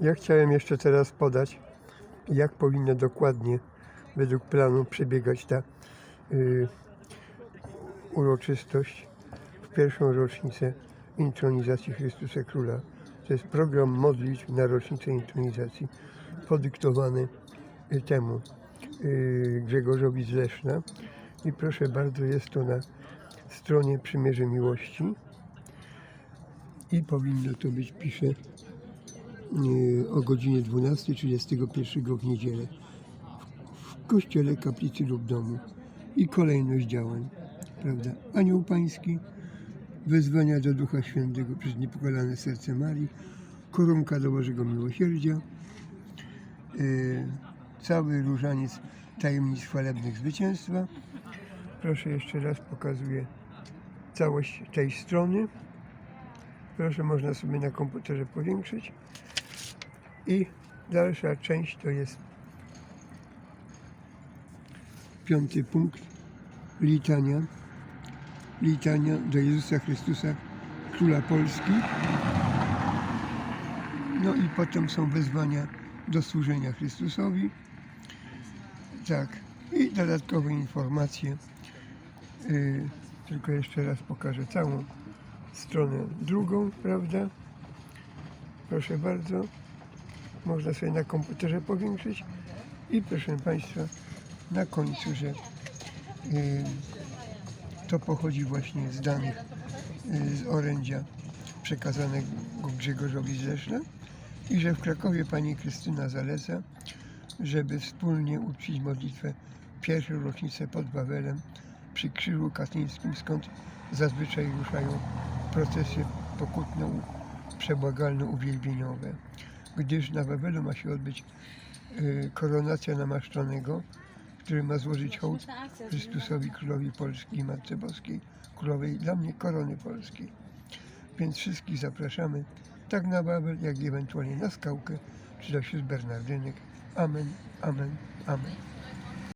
Ja chciałem jeszcze teraz podać, jak powinna dokładnie, według planu, przebiegać ta y, uroczystość w pierwszą rocznicę intronizacji Chrystusa Króla. To jest program modlitw na rocznicę intronizacji, podyktowany y, temu y, Grzegorzowi z Leszna. I proszę bardzo, jest to na stronie Przymierze Miłości. I powinno to być, pisze, o godzinie 12.31 w niedzielę w kościele, kaplicy lub domu i kolejność działań, prawda? Anioł Pański, wezwania do Ducha Świętego przez niepokalane serce Marii, koronka do Bożego Miłosierdzia, y, cały różaniec tajemnic chwalebnych zwycięstwa. Proszę jeszcze raz pokazuję całość tej strony. Proszę, można sobie na komputerze powiększyć. I dalsza część to jest piąty punkt litania. Litania do Jezusa Chrystusa, Króla Polski. No i potem są wezwania do służenia Chrystusowi. Tak. I dodatkowe informacje. Yy, tylko jeszcze raz pokażę całą stronę drugą, prawda? Proszę bardzo. Można sobie na komputerze powiększyć. I proszę Państwa, na końcu, że y, to pochodzi właśnie z danych y, z orędzia przekazanego Grzegorzowi z Leszna i że w Krakowie pani Krystyna zaleca, żeby wspólnie uczcić modlitwę pierwszą rocznicę pod Wawelem przy Krzyżu Katyńskim, skąd zazwyczaj ruszają procesy pokutno-przebłagalno-uwielbieniowe. Gdyż na Wawelu ma się odbyć y, koronacja namaszczonego, który ma złożyć hołd Chrystusowi Królowi Polski i Matce Boskiej, Królowej dla mnie korony polskiej. Więc wszystkich zapraszamy tak na Wawel, jak i ewentualnie na Skałkę, czy do sióstr Bernardynek. Amen, amen, amen.